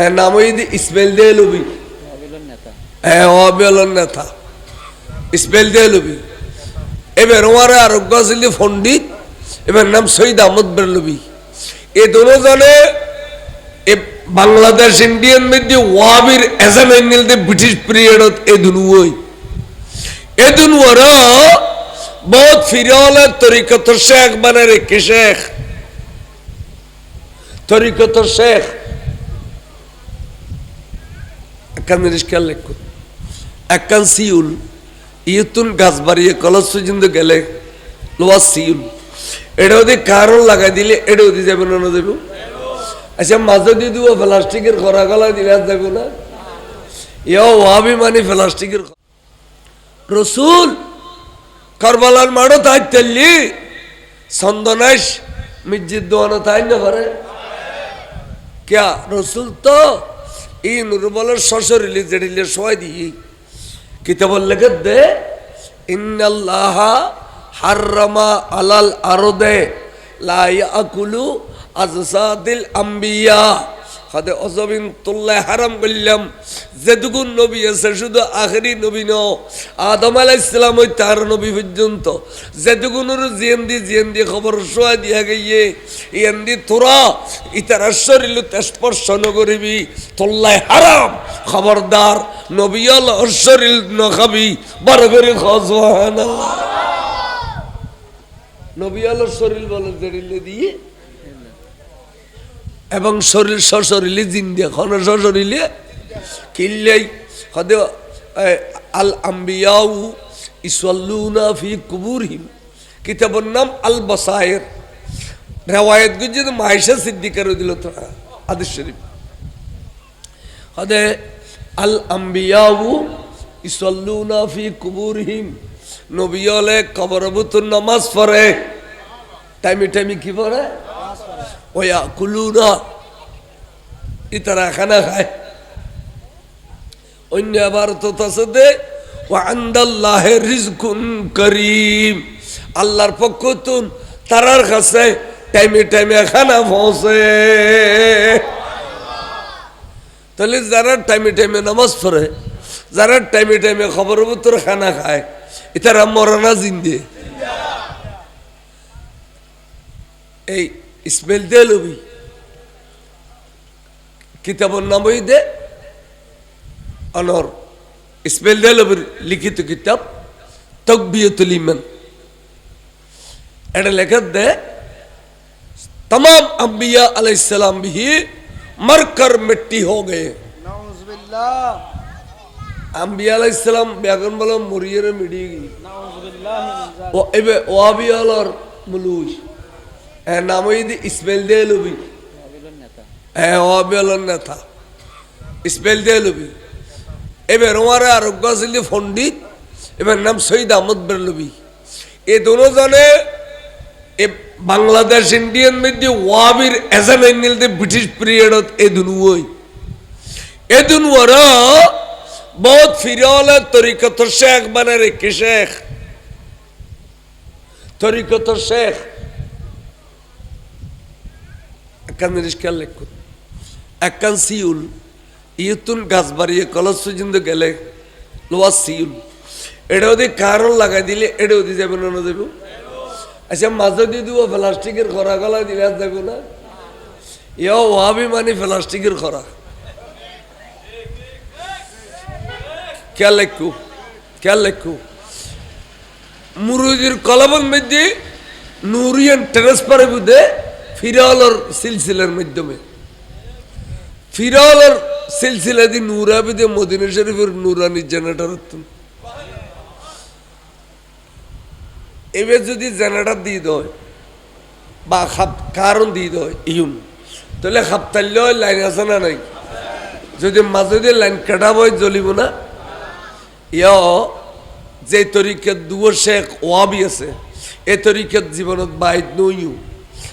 এ নাম হইদি ইসমাইল দে লবি অবিলন নেতা। ইসমাইল দে লবি এবার নাম সৈয়দ আহমদ বেরলবি। এ দুজনে এ বাংলাদেশ ইন্ডিয়ান মধ্যে ওয়াবির এজান দে ব্রিটিশ পিরিয়ডত এ দুনুই এ দুনুয়ার বহুত ফিরলে তরিকত শেখ মানে কি শেখ? তরিকত শেখ। একখান খেয়াল রাখুন একখান সিউল ইয়তুন গাছ বাড়িয়ে কলস পর্যন্ত গেলে লোয়া সিউল। এটা ওদের কারণ লাগাই দিলে এটা ওদি যাবে না দেব? আচ্ছা মাঝে দিয়ে দিব প্লাস্টিকের খরা গলা দিলে আর যাব না? ইয়া ওয়াবি মানে প্লাস্টিকের রসুল, কারবালার তাই তেললি। দোয়ানো তাই না পারে? রসুল তো এই নুরবলের শ্বশুরিলি জেডিলে সবাই দিই। কিতাবল লেখে দে, ইন্নাল্লাহ হাররামা আলাল আরদে, লা ইয়াকুলু আজসাদিল আম্বিয়া। হাদে অজবিন তুল্লাহ হারাম করলাম যেটুকুন নবী আছে শুধু আখেরি নবী ন। আদম আলাহ ইসলাম ওই তার নবী পর্যন্ত। যেটুকুনোর জিয়েন্দি জিয়েন্দি খবর শোয়া দিয়া গিয়ে ইয়েন্দি তোরা ইতার শরীর স্পর্শ নকরিবি তোল্লাই হারাম খবরদার নবিয়াল শরীর নখাবি বড় করে খোয়ান নবিয়াল শরীর বলে দিয়ে এবং শরীর সশরীরে জিন্দে খন সশরীরে কিল্লাই। হদে আল আম্বিয়াউ ইসল্লুনা ফি কুবুরহিম। কিতাবের নাম আল বসায়ের রেওয়ায়ত গুজি মাইশা সিদ্দিকার দিল তো আদিস শরীফ। হদে আল আম্বিয়াউ ইসল্লুনা ফি কুবুরহিম। নবিয়লে কবরবুতুর নামাজ পড়ে। টাইমে টাইমে কি পড়ে? খানা খায়। করিম। আল্লাহর পক্ষ তুন তারার কাছে টাইমে টাইমে খানা পৌঁছে। তাহলে যারা টাইমে টাইমে নামাজ পড়ে, যারা টাইমে টাইমে খবর উত্তর খানা খায় এটারা মরানা জিন্দে। এই ইসমাইল দে লবি কিতাবের নাম ওই দে অনর ইসমাইল দে লবির লিখিত কিতাব তকবিয়তুল ইমান এটা লেখা দে तमाम अंबिया अलैहिस्सलाम भी मरकर मिट्टी हो गए নাউজুবিল্লাহ अंबिया अलैहिस्सलाम बेगन বলো মরিয়ে মিডিয়ে গই নাউজুবিল্লাহ মিন যালিক। ও এবে ওয়াবি আলার মুলুশ এ নাম হইদি ইসমাইল দে লবি। হ্যাঁ আলার নেতা। ইসমাইল দে লবি। এবার ওয়ারে আরোগ্য ছিল পণ্ডিত, এবার নাম সৈয়দ আহমদ বেরলবি এ দুজনে এ বাংলাদেশ ইন্ডিয়ান মধ্যে ওয়াবির এজান দে ব্রিটিশ পিরিয়ডত এ দুনুই এ দুনুয়ার বহুত ফিরলে তরিকত শেখ মানে রে কি শেখ। তরিকত শেখ একখান জিনিস খেয়াল রাখুন একখান সিউল ইয়তুন গাছ বাড়িয়ে কলস পর্যন্ত গেলে লোয়া সিউল। এটা ওদের কারণ লাগাই দিলে এটা ওদি যাবে না যাবে? আচ্ছা মাঝে দিয়ে দিব প্লাস্টিকের খরা গলা দিলে আর যাবে না? ইয়া ওয়াবি মানে প্লাস্টিকের খরা। খেয়াল রাখু খেয়াল রাখু। মুরুজির কলমের মধ্যে নুরিয়ান ট্রান্সফারের মধ্যে ফিরালর সিলসিলার মাধ্যমে। ফিরালর সিলসিলা দি নুরাবি দিয়ে মদিনা শরীফের নুরানি জেনারেটর এবার যদি জেনারেটর দিয়ে দেয়, বা খাপ কারণ দিয়ে দেয় ইউন তাহলে খাপতাল্য লাইন আছে না নাই? যদি মাঝে দিয়ে লাইন কাটা বই জ্বলিব না? ইয়, যে তরিকাত দুয়ো শেখ ওয়াবি আছে, এ তরিকাত জীবনত বাইত নইও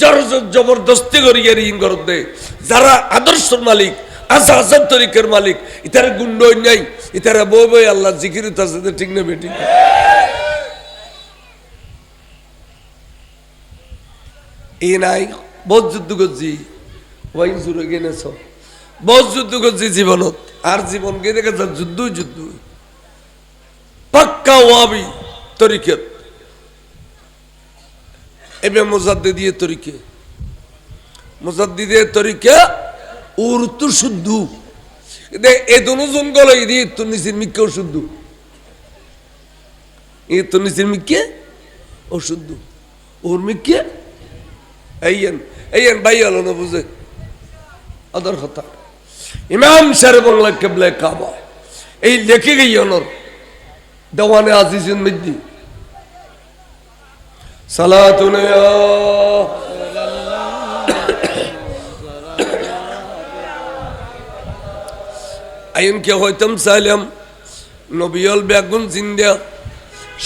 জর জবরদস্তি করি ঋণ করত যারা আদর্শর মালিক আসা আসার তরিকের মালিক, ইতারা গুন্ড নাই ইতারা বই বই আল্লাহ জিকির ঠিক না বেটি এই নাই, বহুত যুদ্ধ করছি। ওয়াইন জুড়ে গেনেছ বহুত যুদ্ধ করছি জীবনত। আর জীবন কে দেখে যুদ্ধ যুদ্ধ। পাক্কা ওয়াবি তরিকেত এবার মোজাদ্দে দিয়ে তরিকে। মোজাদ্দিদে তরিকে ওর তো শুদ্ধ এ দুজন গলে দিয়ে তো নিচের মিক্কেও শুদ্ধ এ তো নিচের মিক্কে ও শুদ্ধ ওর মিক্কে এইয়েন এইয়েন ভাই হলো না বুঝে। আদর কথা। ইমাম সারে বাংলা কেবলে কাবা। এই লেখে গেই অনর। দেওয়ানে আজিজুল মিদ্দি। সালাতুন আইন কে হইতাম চাইলাম নবিয়ল বেগুন জিন্দা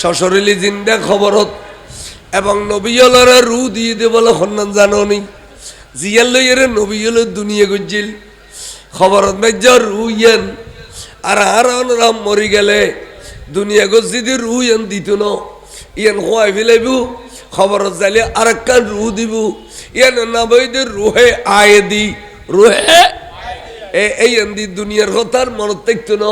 সশরিলি জিন্দা খবরত, এবং নবিয়লের রু দিয়ে দে বলে সন্ধান জানো নি জিয়াল লইয়ের নবিয়লের দুনিয়া গুজিল খবরত মাইজ রু ইয়েন, আর আর রাম মরি গেলে, দুনিয়া গজি রু ইয়েন দিত ন ইয়ান খোয়াই ফেলাইব। খবরত যাইলে আর একখান রু দিব রুহে আয়ে দি। রুহে? এই এন্দি দুনিয়ার কথার মনত দেখতো ন।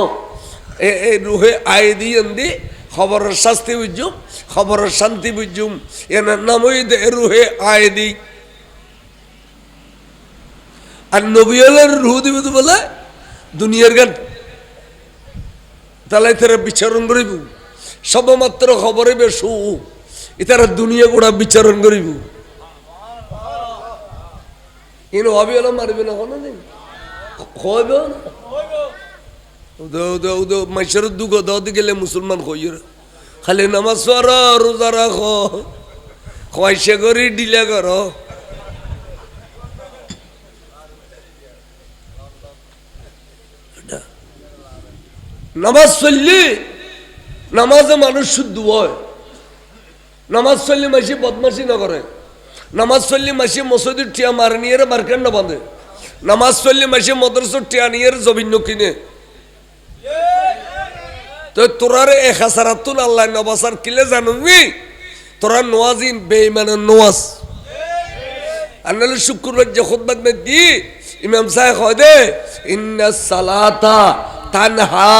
এই রুহে আয়ে দি এন্দি খবরের শাস্তি বুঝুম, খবরের শান্তি বুঝুম। এনার নাম হইতে রুহে আয়ে দি। আর নবিয়লের রুহ দিব বলে দুনিয়ার গান তাহলে তারা বিচারণ করিব। সবমাত্র খবরে বেশু। ইতারা দুনিয়া গোড়া বিচারণ করিব। ইনো হবি হলো, মারবে না না। উদো উদো উদো, মাইসের দুঃখ দাওতে গেলে মুসলমান খালি নামাজ পড় নামাজ চললি, নামাজে মানুষ শুদ্ধ হয়। নামাজ চললি মাসি বদমাসি না করে। নামাজ চললি মাসি মসজিদের টিয়া মারে নিয়ে মার্কেট না বাঁধে। নামাজ চললি মাসি মদরসর টিয়া নিয়ে জমিন কিনে তো তোরার এক হাজার হাজারাতুন আল্লাহ নবাসার কিলে জানুমি তোরা নোয়াজিন বেইমানের নোয়াজ। আর নাহলে শুক্রবার যে খুদ্বাত মে দি, ইমাম সাহেব হয় দে ইন্না সালাতা তানহা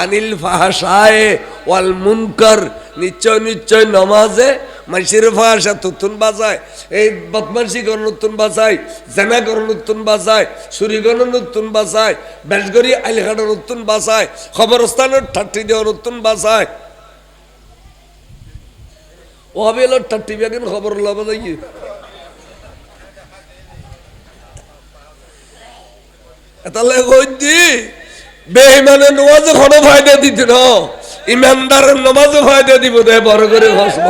আনিল ফাহাশায়ে ওয়াল মুনকার, নিশ্চয় নিশ্চয় নমাজে মানুষের ভাষা তুতুন বাজায়, এই বদমাসি গণ নতুন বাজায় জেনা গণ নতুন বাজায় চুরি গণ নতুন বাজায় বেশগরি আলিঘাটের নতুন বাজায়, খবরস্থানের ঠাট্টি দেওয়া নতুন বাজায়। ও হবে এলো ঠাট্টি বেগেন খবর লবা যাই তাহলে কই দি, বেইমানে নমাজে কোনো ফায়দা দিত না। ইমানদারের নমাজ ফায়দা দিব দেয় বড় করে হসব